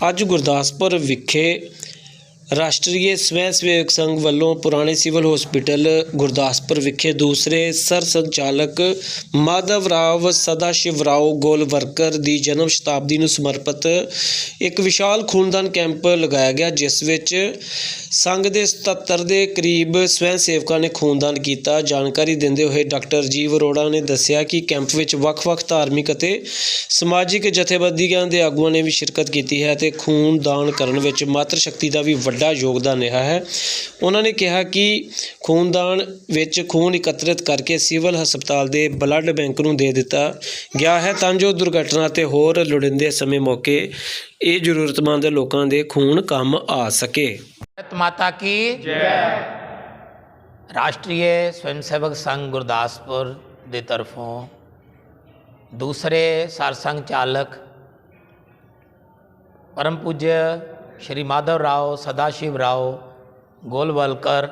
ਅੱਜ ਗੁਰਦਾਸਪੁਰ ਵਿਖੇ ਰਾਸ਼ਟਰੀ ਸਵੈ ਸੇਵਕ ਸੰਘ ਵੱਲੋਂ ਪੁਰਾਣੇ ਸਿਵਲ ਹਸਪੀਟਲ ਗੁਰਦਾਸਪੁਰ ਵਿਖੇ ਦੂਸਰੇ ਸਰ ਸੰਚਾਲਕ ਮਾਧਵ ਰਾਵ, ਸਦਾ ਸਦਾਸ਼ਿਵ ਰਾਓ ਗੋਲਵਰਕਰ ਦੀ ਜਨਮ ਸ਼ਤਾਬਦੀ ਨੂੰ ਸਮਰਪਿਤ ਇੱਕ ਵਿਸ਼ਾਲ ਖੂਨਦਾਨ ਕੈਂਪ ਲਗਾਇਆ ਗਿਆ, ਜਿਸ ਵਿੱਚ ਸੰਘ ਦੇ 77 ਦੇ ਕਰੀਬ ਸਵੈ ਸੇਵਕਾਂ ਨੇ ਖੂਨਦਾਨ ਕੀਤਾ। ਜਾਣਕਾਰੀ ਦਿੰਦੇ ਹੋਏ ਡਾਕਟਰ ਜੀਵ ਅਰੋੜਾ ਨੇ ਦੱਸਿਆ ਕਿ ਕੈਂਪ ਵਿੱਚ ਵੱਖ-ਵੱਖ ਧਾਰਮਿਕ ਅਤੇ ਸਮਾਜਿਕ ਜਥੇਬੰਦੀਆਂ ਦੇ ਆਗੂਆਂ ਨੇ ਵੀ ਸ਼ਿਰਕਤ ਕੀਤੀ ਹੈ ਤੇ ਖੂਨਦਾਨ ਕਰਨ ਵਿੱਚ ਮਾਤਰ ਸ਼ਕਤੀ ਦਾ ਵੀ ਵੱਡਾ ਯੋਗਦਾਨ ਰਿਹਾ ਹੈ। ਉਹਨਾਂ ਨੇ ਕਿਹਾ ਕਿ ਖੂਨਦਾਨ ਵਿੱਚ ਖੂਨ ਇਕੱਤਰਿਤ ਕਰਕੇ ਸਿਵਲ ਹਸਪਤਾਲ ਦੇ ਬਲੱਡ ਬੈਂਕ ਨੂੰ ਦੇ ਦਿੱਤਾ ਗਿਆ ਹੈ ਤਾਂ ਜੋ ਦੁਰਘਟਨਾ ਤੇ ਹੋਰ ਲੋੜੀਂਦੇ ਸਮੇਂ ਮੌਕੇ ਇਹ ਜ਼ਰੂਰਤਮੰਦ ਲੋਕਾਂ ਦੇ ਖੂਨ ਕੰਮ ਆ ਸਕੇ। ਮਾਤਾ ਕੀ की जय। राष्ट्रीय स्वयंसेवक संघ ਗੁਰਦਾਸਪੁਰ ਦੇ ਤਰਫੋਂ ਦੂਸਰੇ ਸਰਸੰਘ ਚਾਲਕ ਪਰਮ ਪੂਜਯ ਸ਼੍ਰੀ ਮਾਧਵ ਰਾਓ ਸਦਾਸ਼ਿਵ ਰਾਓ ਗੋਲਵਲਕਰ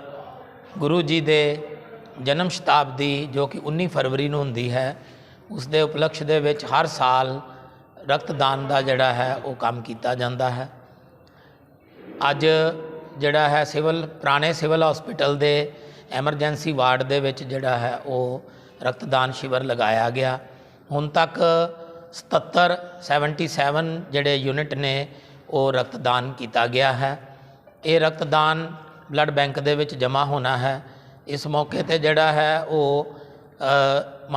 ਗੁਰੂ ਜੀ ਦੇ ਜਨਮ ਸ਼ਤਾਬਦੀ ਜੋ ਕਿ 19 ਫਰਵਰੀ ਨੂੰ ਹੁੰਦੀ ਹੈ, ਉਸ ਦੇ ਉਪਲਕਸ਼ ਦੇ ਵਿੱਚ ਹਰ ਸਾਲ ਰਕਤਦਾਨ ਦਾ ਜਿਹੜਾ ਹੈ, ਉਹ ਕੰਮ ਕੀਤਾ ਜਾਂਦਾ ਹੈ। ਅੱਜ ਜਿਹੜਾ ਹੈ ਸਿਵਲ, ਪੁਰਾਣੇ ਸਿਵਲ ਹਸਪੀਟਲ ਦੇ ਐਮਰਜੈਂਸੀ ਵਾਰਡ ਦੇ ਵਿੱਚ ਜਿਹੜਾ ਹੈ, ਉਹ ਰਕਤਦਾਨ ਸ਼ਿਵਰ ਲਗਾਇਆ ਗਿਆ। ਹੁਣ ਤੱਕ 77 77 ਜਿਹੜੇ ਯੂਨਿਟ ਨੇ ਉਹ ਰਕਤਦਾਨ ਕੀਤਾ ਗਿਆ ਹੈ। ਇਹ ਰਕਤਦਾਨ ਬਲੱਡ ਬੈਂਕ ਦੇ ਵਿੱਚ ਜਮ੍ਹਾਂ ਹੋਣਾ ਹੈ। ਇਸ ਮੌਕੇ ਤੇ ਜਿਹੜਾ ਹੈ ਉਹ ਅ,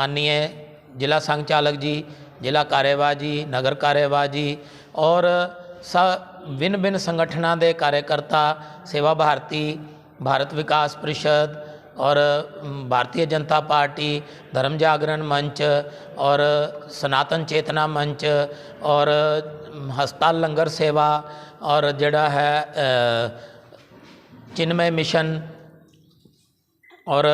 ਜ਼ਿਲ੍ਹਾ ਸੰਘ ਚਾਲਕ ਜੀ ਜ਼ਿਲ੍ਹਾ ਕਾਰੇਵਾ ਜੀ ਨਗਰ ਕਾਰੇਵਾ ਜੀ ਔਰ ਸ ਵਿਨ ਵਿਨ ਸੰਗਠਨਾਂ ਦੇ ਕਾਰਜਕਰਤਾ ਸੇਵਾ ਭਾਰਤੀ ਭਾਰਤ ਵਿਕਾਸ ਪਰਿਸ਼ਦ ਔਰ ਅਮ, ਭਾਰਤੀ ਜਨਤਾ ਪਾਰਟੀ ਧਰਮ ਜਾਗਰਣ ਮੰਚ ਔਰ ਸਨਾਤਨ ਚੇਤਨਾ ਮੰਚ ਔਰ ਹਸਪਤਾਲ ਲੰਗਰ ਸੇਵਾ ਔਰ ਜਿਹੜਾ ਹੈ ਚਿਨਮੇ ਮਿਸ਼ਨ ਔਰ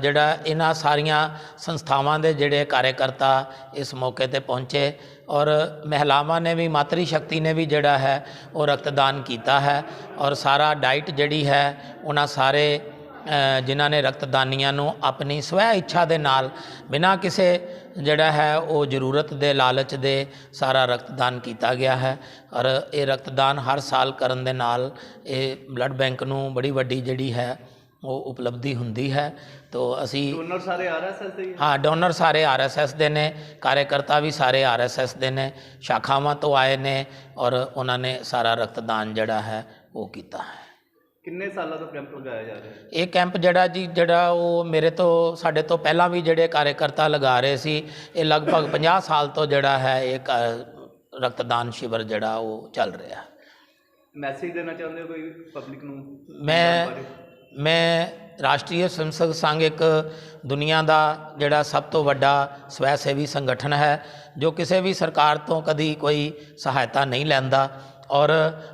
ਜਿਹੜਾ ਇਹਨਾਂ ਸਾਰੀਆਂ ਸੰਸਥਾਵਾਂ ਦੇ ਜਿਹੜੇ ਕਾਰਜਕਰਤਾ ਇਸ ਮੌਕੇ ਤੇ ਪਹੁੰਚੇ ਔਰ ਮਹਿਲਾਵਾਂ ਨੇ ਵੀ ਮਾਤਰੀ ਸ਼ਕਤੀ ਨੇ ਵੀ ਜਿਹੜਾ ਹੈ ਉਹ ਰਕਤਦਾਨ ਕੀਤਾ ਹੈ ਔਰ ਸਾਰਾ ਡਾਈਟ ਜਿਹੜੀ ਹੈ ਉਹਨਾਂ ਸਾਰੇ ਜਿਨ੍ਹਾਂ ਨੇ ਰਕਤਦਾਨੀਆਂ ਨੂੰ ਆਪਣੀ ਸਵੈ ਇੱਛਾ ਦੇ ਨਾਲ ਬਿਨਾਂ ਕਿਸੇ ਜਿਹੜਾ ਹੈ ਉਹ ਜ਼ਰੂਰਤ ਦੇ ਲਾਲਚ ਦੇ ਸਾਰਾ ਰਕਤਦਾਨ ਕੀਤਾ ਗਿਆ ਹੈ। ਔਰ ਇਹ ਰਕਤਦਾਨ ਹਰ ਸਾਲ ਕਰਨ ਦੇ ਨਾਲ ਇਹ ਬਲੱਡ ਬੈਂਕ ਨੂੰ ਬੜੀ ਵੱਡੀ ਜਿਹੜੀ ਹੈ ਉਹ ਉਪਲਬਧੀ ਹੁੰਦੀ ਹੈ। ਤੋ ਅਸੀਂ ਡੋਨਰ ਸਾਰੇ ਆਰਐਸਐਸ ਦੇ ਹੀ? ਡੋਨਰ ਸਾਰੇ ਆਰਐਸਐਸ ਦੇ ਨੇ ਕਾਰਜਕਰਤਾ ਵੀ ਸਾਰੇ ਆਰਐਸਐਸ ਦੇ ਨੇ ਸ਼ਾਖਾਵਾਂ ਤੋਂ ਆਏ ਨੇ ਔਰ ਉਹਨਾਂ ਨੇ ਸਾਰਾ ਰਕਤਦਾਨ ਜਿਹੜਾ ਹੈ ਉਹ ਕੀਤਾ ਹੈ। ਕਿੰਨੇ ਸਾਲਾਂ ਤੋਂ ਕੈਂਪ ਲਗਾਇਆ ਜਾ ਰਿਹਾ ਹੈ? ਇਹ ਕੈਂਪ ਜਿਹੜਾ ਜੀ ਜਿਹੜਾ ਉਹ ਮੇਰੇ ਤੋਂ ਸਾਡੇ ਤੋਂ ਪਹਿਲਾਂ ਵੀ ਜਿਹੜੇ ਕਾਰਜਕਰਤਾ ਲਗਾ ਰਹੇ ਸੀ ਇਹ ਲਗਭਗ 50 ਸਾਲ ਤੋਂ ਜਿਹੜਾ ਹੈ ਇਹ ਕ- ਰਕਤਦਾਨ ਸ਼ਿਵਰ ਜਿਹੜਾ ਉਹ ਚੱਲ ਰਿਹਾ। ਹੈ ਮੈਸੇਜ ਦੇਣਾ ਚਾਹੁੰਦੇ ਹੋ ਕੋਈ ਪਬਲਿਕ ਨੂੰ? ਮੈਂ ਮੈਂ ਰਾਸ਼ਟਰੀ ਸੰਸਦ ਸੰਘ ਇੱਕ ਦੁਨੀਆ ਦਾ ਜਿਹੜਾ ਸਭ ਤੋਂ ਵੱਡਾ ਸਵੈ ਸੇਵੀ ਸੰਗਠਨ ਹੈ ਜੋ ਕਿਸੇ ਵੀ ਸਰਕਾਰ ਤੋਂ ਕਦੀ ਕੋਈ ਸਹਾਇਤਾ ਨਹੀਂ ਲੈਂਦਾ। ਔਰ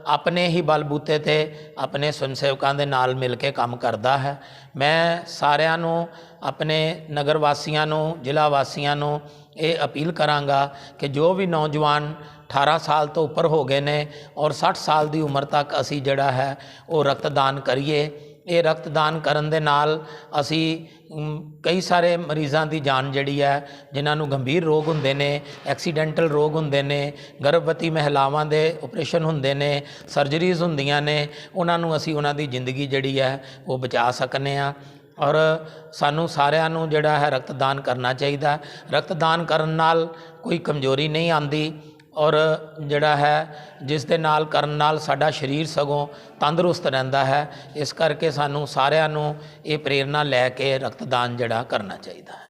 ਆਪਣੇ ਹੀ ਬਲਬੂਤੇ ਤੇ ਆਪਣੇ ਸਵੈਸੇਵਕਾਂ ਦੇ ਨਾਲ ਮਿਲ ਕੇ ਕੰਮ ਕਰਦਾ ਹੈ। ਮੈਂ ਸਾਰਿਆਂ ਨੂੰ, ਆਪਣੇ ਨਗਰ ਵਾਸੀਆਂ ਨੂੰ ਜ਼ਿਲ੍ਹਾ ਵਾਸੀਆਂ ਨੂੰ ਇਹ ਅਪੀਲ ਕਰਾਂਗਾ ਕਿ ਜੋ ਵੀ ਨੌਜਵਾਨ 18 ਸਾਲ ਤੋਂ ਉੱਪਰ ਹੋ ਗਏ ਨੇ ਔਰ 60 ਸਾਲ ਦੀ ਉਮਰ ਤੱਕ ਅਸੀਂ ਜਿਹੜਾ ਹੈ ਉਹ ਰਕਤਦਾਨ ਕਰੀਏ। ਇਹ ਰਕਤਦਾਨ ਕਰਨ ਦੇ ਨਾਲ ਅਸੀਂ ਕਈ ਸਾਰੇ ਮਰੀਜ਼ਾਂ ਦੀ ਜਾਨ ਜਿਹੜੀ ਹੈ, ਜਿਨ੍ਹਾਂ ਨੂੰ ਗੰਭੀਰ ਰੋਗ ਹੁੰਦੇ ਨੇ, ਐਕਸੀਡੈਂਟਲ ਰੋਗ ਹੁੰਦੇ ਨੇ, ਗਰਭਵਤੀ ਮਹਿਲਾਵਾਂ ਦੇ ਆਪਰੇਸ਼ਨ ਹੁੰਦੇ ਨੇ, ਸਰਜਰੀਜ਼ ਹੁੰਦੀਆਂ ਨੇ, ਉਹਨਾਂ ਨੂੰ ਅਸੀਂ ਉਹਨਾਂ ਦੀ ਜ਼ਿੰਦਗੀ ਜਿਹੜੀ ਹੈ, ਉਹ ਬਚਾ ਸਕਨੇ ਆ ਔਰ ਸਾਨੂੰ ਸਾਰਿਆਂ ਨੂੰ ਜਿਹੜਾ ਹੈ ਰਕਤਦਾਨ ਕਰਨਾ ਚਾਹੀਦਾ। ਰਕਤਦਾਨ ਕਰਨ ਨਾਲ ਕੋਈ ਕਮਜ਼ੋਰੀ ਨਹੀਂ ਆਂਦੀ ਔਰ ਜਿਹੜਾ ਹੈ, ਜਿਸ ਦੇ ਨਾਲ ਕਰਨ ਨਾਲ ਸਾਡਾ ਸਰੀਰ ਸਗੋਂ ਤੰਦਰੁਸਤ ਰਹਿੰਦਾ ਹੈ, ਇਸ ਕਰਕੇ ਸਾਨੂੰ ਸਾਰਿਆਂ ਨੂੰ ਇਹ ਪ੍ਰੇਰਨਾ ਲੈ ਕੇ ਰਕਤਦਾਨ ਜਿਹੜਾ ਕਰਨਾ ਚਾਹੀਦਾ ਹੈ।